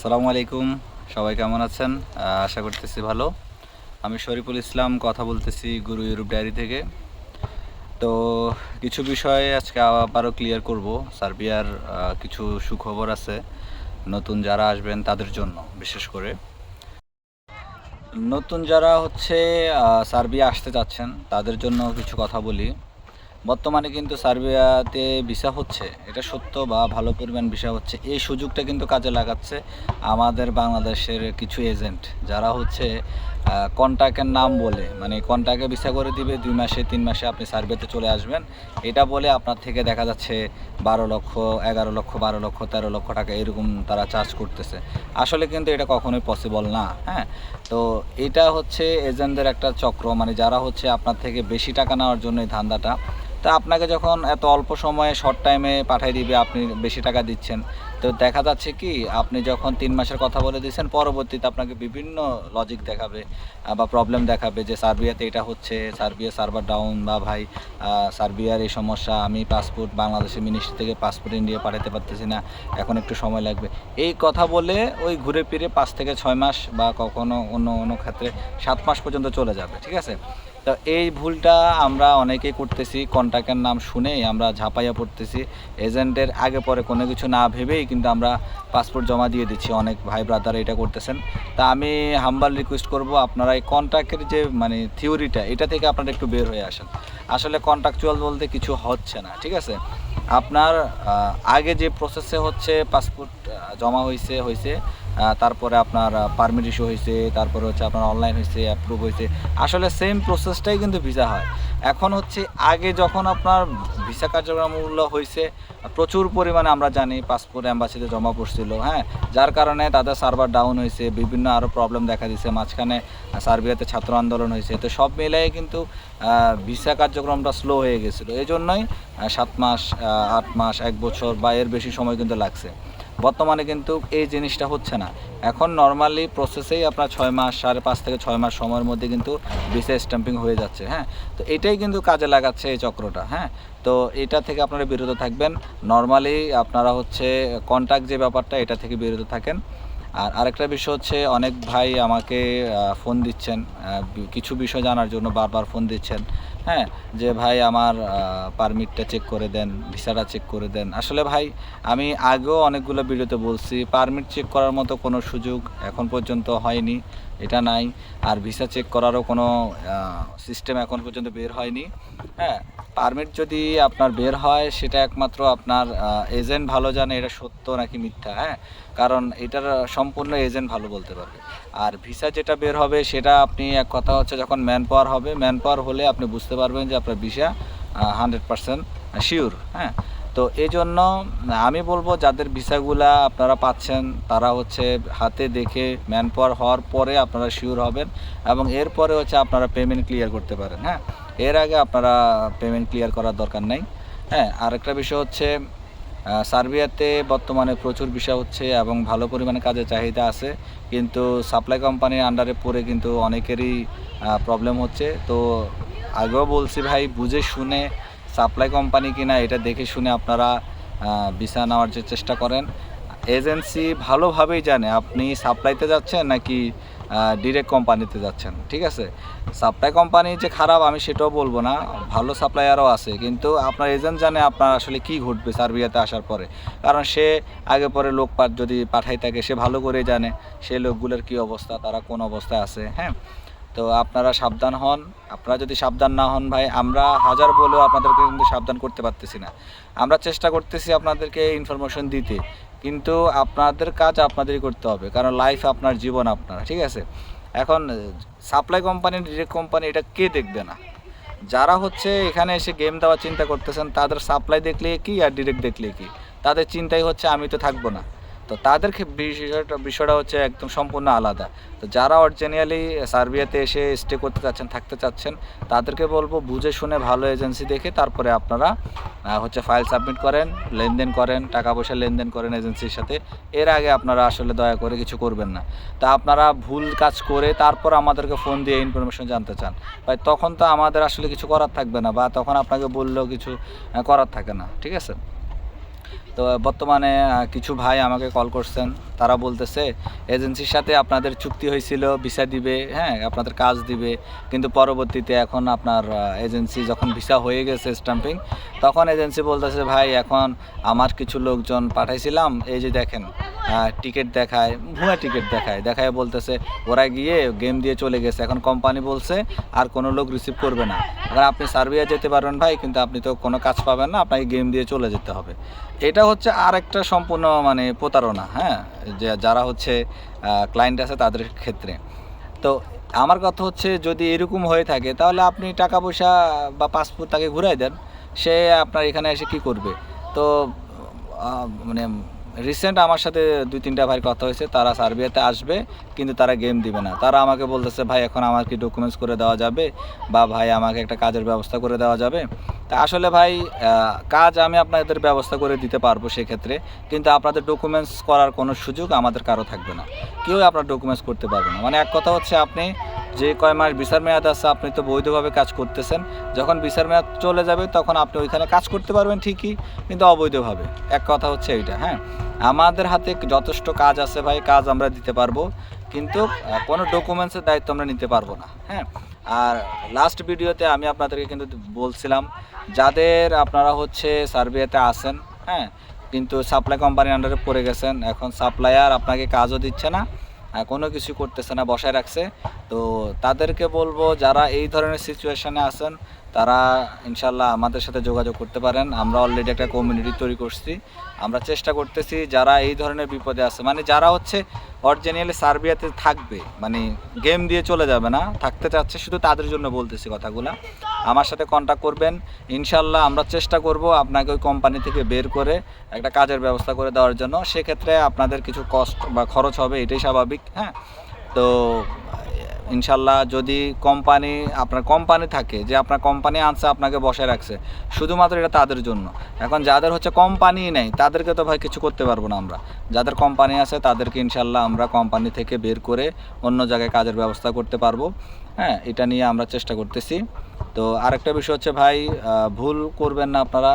আসসালামু আলাইকুম। সবাই কেমন আছেন? আশা করতেছি ভালো। আমি শরীফুল ইসলাম, কথা বলতেছি গুরু ইউরোপ ডায়েরি থেকে। তো কিছু বিষয় আজকে আবারও ক্লিয়ার করব। সার্বিয়ার কিছু সুখবর আছে নতুন যারা আসবেন তাদের জন্য, বিশেষ করে। নতুন যারা হচ্ছে সার্বিয়া আসতে চাচ্ছেন, তাদের জন্য কিছু কথা বলি। বর্তমানে কিন্তু সার্বিয়াতে ভিসা হচ্ছে, এটা সত্য বা ভালো পরিমাণ ভিসা হচ্ছে। এই সুযোগটা কিন্তু কাজে লাগাচ্ছে আমাদের বাংলাদেশের কিছু এজেন্ট, যারা হচ্ছে কন্ট্যাক্টের নাম বলে মানে কন্ট্যাক্টে ভিসা করে দিবে, দুই মাসে, তিন মাসে আপনি সার্ভেতে চলে আসবেন। এটা বলে আপনার থেকে দেখা যাচ্ছে বারো লক্ষ, এগারো লক্ষ, বারো লক্ষ, তেরো লক্ষ টাকা এরকম তারা চার্জ করতেছে। আসলে কিন্তু এটা কখনোই পসিবল না হ্যাঁ? তো এটা হচ্ছে এজেন্টদের একটা চক্র মানে যারা হচ্ছে আপনার থেকে বেশি টাকা নেওয়ার জন্য এই ধান্দাটা। তা আপনাকে যখন এত অল্প সময়ে শর্ট টাইমে পাঠিয়ে দিবে, আপনি বেশি টাকা দিচ্ছেন তো দেখা যাচ্ছে কি, আপনি যখন তিন মাসের কথা বলে দিয়েছেন, পরবর্তীতে আপনাকে বিভিন্ন লজিক দেখাবে বা প্রবলেম দেখাবে যে সার্বিয়াতে এটা হচ্ছে সার্বিয়া সার্ভার ডাউন বা ভাই সার্বিয়ার এই সমস্যা, আমি পাসপোর্ট বাংলাদেশের মিনিস্ট্রি থেকে পাসপোর্ট ইন্ডিয়া পাঠাতে পারতেছি না, এখন একটু সময় লাগবে। এই কথা বলে ওই ঘুরে ফিরে পাঁচ থেকে ছয় মাস, বা কখনো অন্য অন্য ক্ষেত্রে সাত মাস পর্যন্ত চলে যাবে, ঠিক আছে? তো এই ভুলটা আমরা অনেকেই করতেছি কন্ট্রাক্টের নাম শুনেই আমরা ঝাঁপাইয়া পড়তেছি এজেন্টের আগে পরে কোনো কিছু না ভেবেই কিন্তু আমরা পাসপোর্ট জমা দিয়ে দিচ্ছি। অনেক ভাই ব্রাদার এটা করতেছেন। তা আমি হাম্বার রিকোয়েস্ট করব আপনারা এই কন্ট্রাক্টের যে মানে থিওরিটা এটা থেকে আপনারা একটু বের হয়ে আসেন। আসলে কন্ট্রাকচুয়াল বলতে কিছু হচ্ছে না, ঠিক আছে? আপনার আগে যে প্রসেসে হচ্ছে পাসপোর্ট জমা হয়েছে হয়েছে তারপরে আপনার পারমিট ইস্যু হয়েছে, তারপরে হচ্ছে আপনার অনলাইন হয়েছে অ্যাপ্রুভ হয়েছে। আসলে সেম প্রসেসটাই কিন্তু ভিসা হয়। এখন হচ্ছে আগে যখন আপনার ভিসা কার্যক্রমগুলো হয়েছে, প্রচুর পরিমাণে আমরা জানি পাসপোর্ট অ্যাম্বাসিতে জমা পড়ছিল হ্যাঁ? যার কারণে তাদের সার্ভার ডাউন হয়েছে, বিভিন্ন আরও প্রবলেম দেখা দিয়েছে। মাঝখানে সার্বিয়াতে ছাত্র আন্দোলন হয়েছে। তো সব মিলিয়ে কিন্তু ভিসা কার্যক্রমটা স্লো হয়ে গেছিল। এই জন্যই সাত মাস আট মাস, এক বছর বা এর বেশি সময় কিন্তু লাগছে। বর্তমানে কিন্তু এই জিনিসটা হচ্ছে না। এখন নর্মালি প্রসেসেই আপনার ছয় মাস, সাড়ে পাঁচ থেকে ছয় মাস সময়ের মধ্যে কিন্তু ভিসা স্ট্যাম্পিং হয়ে যাচ্ছে হ্যাঁ? তো এটাই কিন্তু কাজে লাগাচ্ছে এই চক্রটা হ্যাঁ? তো এটা থেকে আপনারা বিরত থাকবেন। নর্মালি আপনারা হচ্ছে কন্ট্যাক্ট যে ব্যাপারটা, এটা থেকে বিরত থাকেন। আর আরেকটা বিষয় হচ্ছে, অনেক ভাই আমাকে ফোন দিচ্ছেন কিছু বিষয় জানার জন্য বারবার ফোন দিচ্ছেন। হ্যাঁ যে ভাই আমার পারমিটটা চেক করে দেন, ভিসাটা চেক করে দেন। আসলে ভাই, আমি আগেও অনেকগুলো ভিডিওতে বলছি পারমিট চেক করার মতো কোনো সুযোগ এখন পর্যন্ত হয়নি। এটা নাই। আর ভিসা চেক করারও কোনো সিস্টেম এখন পর্যন্ত বের হয়নি। হ্যাঁ পারমিট যদি আপনার বের হয়, সেটা একমাত্র আপনার এজেন্ট ভালো জানে এটা সত্য নাকি মিথ্যা হ্যাঁ? কারণ এটার সম্পূর্ণ এজেন্ট ভালো বলতে পারবে। আর ভিসা যেটা বের হবে, সেটা আপনি, এক কথা হচ্ছে যখন ম্যান পাওয়ার হবে ম্যান পাওয়ার হলে আপনি বুঝতে পারবেন যে আপনার ভিসা হান্ড্রেড পারসেন্ট শিওর হ্যাঁ? তো এই জন্য আমি বলব যাদের ভিসাগুলা আপনারা পাচ্ছেন, তারা হচ্ছে হাতে দেখে ম্যান পাওয়ার হওয়ার পরে আপনারা শিওর হবেন এবং এরপরে হচ্ছে আপনারা পেমেন্ট ক্লিয়ার করতে পারেন হ্যাঁ? এর আগে আপনারা পেমেন্ট ক্লিয়ার করার দরকার নেই হ্যাঁ? আরেকটা বিষয় হচ্ছে সার্বিয়াতে বর্তমানে প্রচুর বিষয় হচ্ছে এবং ভালো পরিমাণে কাজের চাহিদা আছে, কিন্তু সাপ্লাই কোম্পানির আন্ডারে পড়ে কিন্তু অনেকেরই প্রবলেম হচ্ছে। তো আগেও বলছি ভাই, বুঝে শুনে সাপ্লাই কোম্পানি কিনা এটা দেখে শুনে আপনারা ভিসা নেওয়ার যে চেষ্টা করেন। এজেন্সি ভালোভাবেই জানে আপনি সাপ্লাইতে যাচ্ছেন নাকি ডিরেক্ট কোম্পানিতে যাচ্ছেন, ঠিক আছে? সাপ্লাই কোম্পানি যে খারাপ আমি সেটাও বলব না, ভালো সাপ্লায়ারও আছে, কিন্তু আপনার এজেন্ট জানে আপনার আসলে কি ঘটবে সার্বিয়াতে আসার পরে। কারণ সে আগে পরে লোক যদি পাঠাই থাকে, সে ভালো করে জানে, সে লোকগুলোর কি অবস্থা, তারা কোন অবস্থায় আছে হ্যাঁ? তো আপনারা সাবধান হন। আপনারা যদি সাবধান না হন ভাই, আমরা হাজার বলেও আপনাদেরকে কিন্তু সাবধান করতে পারতেছি না। আমরা চেষ্টা করতেছি আপনাদেরকে ইনফরমেশন দিতে, কিন্তু আপনাদের কাজ আপনাদেরই করতে হবে, কারণ লাইফ আপনার জীবন আপনার, ঠিক আছে? এখন সাপ্লাই কোম্পানি ডিরেক্ট কোম্পানি এটা কে দেখবে না? যারা হচ্ছে এখানে এসে গেম দেওয়ার চিন্তা করতেছেন, তাদের সাপ্লাই দেখলে কি আর ডিরেক্ট দেখলে কি? তাদের চিন্তাই হচ্ছে আমি তো থাকব না। তো তাদের বিষয়টা বিষয়টা হচ্ছে একদম সম্পূর্ণ আলাদা। তো যারা অরিজিনালি সার্বিয়াতে এসে স্টে করতে চাচ্ছেন, থাকতে চাচ্ছেন, তাদেরকে বলব বুঝে শুনে ভালো এজেন্সি দেখে তারপরে আপনারা হচ্ছে ফাইল সাবমিট করেন, লেনদেন করেন, টাকা পয়সা লেনদেন করেন এজেন্সির সাথে। এর আগে আপনারা আসলে দয়া করে কিছু করবেন না। তা আপনারা ভুল কাজ করে তারপর আমাদেরকে ফোন দিয়ে ইনফরমেশন জানতে চান। ভাই, তখন তো আমাদের আসলে কিছু করার থাকবে না বা তখন আপনাকে বললেও কিছু করার থাকে না। ঠিক আছে? তো বর্তমানে কিছু ভাই আমাকে কল করছেন। তারা বলতেছে এজেন্সির সাথে আপনাদের চুক্তি হয়েছিল ভিসা দিবে হ্যাঁ আপনাদের কাজ দিবে, কিন্তু পরবর্তীতে এখন আপনার এজেন্সি যখন ভিসা হয়ে গেছে স্ট্যাম্পিং তখন এজেন্সি বলতেছে, ভাই, এখন আমার কিছু লোকজন পাঠাইছিলাম, এই যে দেখেন টিকিট দেখায়, ভুয়া টিকিট দেখায়। দেখায় বলতেছে, ওরা গিয়ে গেম দিয়ে চলে গেছে। এখন কোম্পানি বলছে, আর কোনো লোক রিসিভ করবে না। এখন আপনি সার্বিয়া যেতে পারবেন ভাই, কিন্তু আপনি তো কোনো কাজ পাবেন না, আপনাকে গেম দিয়ে চলে যেতে হবে। এটা হচ্ছে আর একটা সম্পূর্ণ মানে প্রতারণা হ্যাঁ? যে যারা হচ্ছে ক্লায়েন্ট আছে তাদের ক্ষেত্রে। তো আমার কথা হচ্ছে, যদি এরকম হয়ে থাকে, তাহলে আপনি টাকা পয়সা বা পাসপোর্ট তাকে ঘুরাই দেন। সে আপনার এখানে এসে কি করবে? তো মানে রিসেন্ট আমার সাথে দুই, তিনটা ভাই কথা হয়েছে, তারা সার্বিয়াতে আসবে, কিন্তু তারা গেম দিবে না। তারা আমাকে বলতেছে, ভাই, এখন আমার কি ডকুমেন্টস করে দেওয়া যাবে? বা ভাই, আমাকে একটা কাজের ব্যবস্থা করে দেওয়া যাবে? তা আসলে ভাই কাজ আমি আপনাদের ব্যবস্থা করে দিতে পারব সেক্ষেত্রে, কিন্তু আপনাদের ডকুমেন্টস করার কোনো সুযোগ আমাদের কারও থাকবে না। কেউ আপনার ডকুমেন্টস করতে পারবে না। মানে এক কথা হচ্ছে আপনি যে কয় মাস বিচার মেয়াদ আছে, আপনি তো বৈধভাবে কাজ করতেছেন। যখন বিচার মেয়াদ চলে যাবে, তখন আপনি ওইখানে কাজ করতে পারবেন ঠিকই, কিন্তু অবৈধভাবে। এক কথা হচ্ছে এইটা হ্যাঁ? আমাদের হাতে যথেষ্ট কাজ আছে ভাই, কাজ আমরা দিতে পারব, কিন্তু কোনো ডকুমেন্টসের দায়িত্ব আমরা নিতে পারব না হ্যাঁ? আর লাস্ট ভিডিওতে আমি আপনাদেরকে কিন্তু বলছিলাম, যাদের আপনারা হচ্ছে সার্বিয়াতে আসেন হ্যাঁ? কিন্তু সাপ্লাই কোম্পানির আন্ডারে পড়ে গেছেন, এখন সাপ্লায়ার আপনাকে কাজও দিচ্ছে না কোনো কিছু করতেছে না, বসায় রাখছে। তো তাদেরকে বলব, যারা এই ধরনের সিচুয়েশনে আছেন, তারা ইনশাল্লাহ আমাদের সাথে যোগাযোগ করতে পারেন। আমরা অলরেডি একটা কমিউনিটি তৈরি করছি। আমরা চেষ্টা করতেছি যারা এই ধরনের বিপদে আছে মানে যারা হচ্ছে অরিজিনালি সার্বিয়াতে থাকবে মানে গেম দিয়ে চলে যাবে না, থাকতে চাচ্ছে, শুধু তাদের জন্য বলতেছি কথাগুলা। আমার সাথে কন্ট্যাক্ট করবেন। ইনশাল্লাহ আমরা চেষ্টা করব আপনাকে ওই কোম্পানি থেকে বের করে একটা কাজের ব্যবস্থা করে দেওয়ার জন্য। সেক্ষেত্রে আপনাদের কিছু কষ্ট বা খরচ হবে, এটাই স্বাভাবিক হ্যাঁ? তো ইনশাল্লাহ যদি কোম্পানি আপনার কোম্পানি থাকে, যে আপনার কোম্পানি আনছে, আপনাকে বসায় রাখছে, শুধুমাত্র এটা তাদের জন্য। এখন যাদের হচ্ছে কোম্পানি নেই, তাদেরকে তো ভাই কিছু করতে পারব না আমরা। যাদের কোম্পানি আছে, তাদেরকে ইনশাল্লাহ আমরা কোম্পানি থেকে বের করে অন্য জায়গায় কাজের ব্যবস্থা করতে পারব। হ্যাঁ এটা নিয়ে আমরা চেষ্টা করতেছি। তো আরেকটা বিষয় হচ্ছে ভাই ভুল করবেন না আপনারা।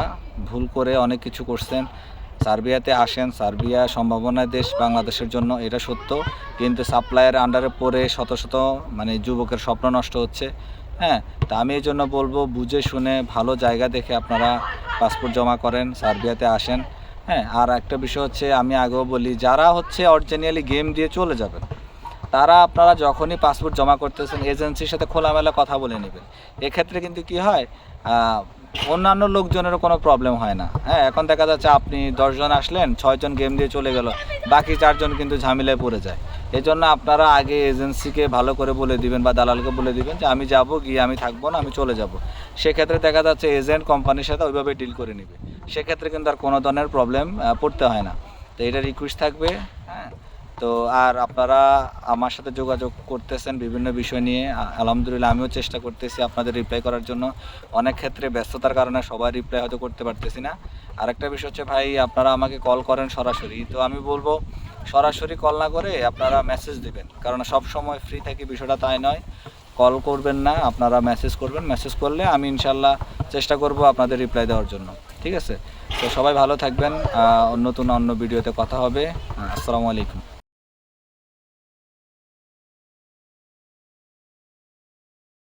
ভুল করে অনেক কিছু করছেন। সার্বিয়াতে আসেন। সার্বিয়া সম্ভাবনার দেশ বাংলাদেশের জন্য এটা সত্য। কিন্তু সাপ্লাইয়ের আন্ডারে পড়ে শত শত মানে যুবকের স্বপ্ন নষ্ট হচ্ছে। হ্যাঁ তা আমি এই জন্য বলব, বুঝে শুনে ভালো জায়গা দেখে আপনারা পাসপোর্ট জমা করেন, সার্বিয়াতে আসেন। হ্যাঁ আর একটা বিষয় হচ্ছে, আমি আগেও বলি, যারা হচ্ছে অরিজিনালি গেম দিয়ে চলে যাবেন, তারা আপনারা যখনই পাসপোর্ট জমা করতেছেন, এজেন্সির সাথে খোলামেলা কথা বলে নেবেন। এক্ষেত্রে কিন্তু কি হয় অন্যান্য লোকজনেরও কোনো প্রবলেম হয় না। হ্যাঁ এখন দেখা যাচ্ছে আপনি দশজন আসলেন, ছয়জন গেম দিয়ে চলে গেল, বাকি চারজন কিন্তু ঝামেলায় পড়ে যায়। এই জন্য আপনারা আগে এজেন্সিকে ভালো করে বলে দিবেন বা দালালকে বলে দিবেন যে, আমি যাব, গিয়ে আমি থাকব না, আমি চলে যাব। সেক্ষেত্রে দেখা যাচ্ছে এজেন্ট কোম্পানির সাথে ওইভাবে ডিল করে নেবে। সেক্ষেত্রে কিন্তু আর কোনো ধরনের প্রবলেম পড়তে হয় না। তো এটা রিকোয়েস্ট থাকবে হ্যাঁ। তো আর আপনারা আমার সাথে যোগাযোগ করতেছেন বিভিন্ন বিষয় নিয়ে আলহামদুলিল্লাহ আমিও চেষ্টা করতেছি আপনাদের রিপ্লাই করার জন্য। অনেক ক্ষেত্রে ব্যস্ততার কারণে সবাই রিপ্লাই হয়তো করতে পারতেছি না। আরেকটা বিষয় হচ্ছে ভাই, আপনারা আমাকে কল করেন সরাসরি। তো আমি বলব, সরাসরি কল না করে আপনারা মেসেজ দিবেন। কারণ সব সময় ফ্রি থাকি বিষয়টা তাই নয়। কল করবেন না, আপনারা মেসেজ করবেন। মেসেজ করলে আমি ইনশাল্লাহ চেষ্টা করব আপনাদের রিপ্লাই দেওয়ার জন্য। ঠিক আছে? তো সবাই ভালো থাকবেন। নতুন অন্য ভিডিওতে কথা হবে। আসসালামু আলাইকুম।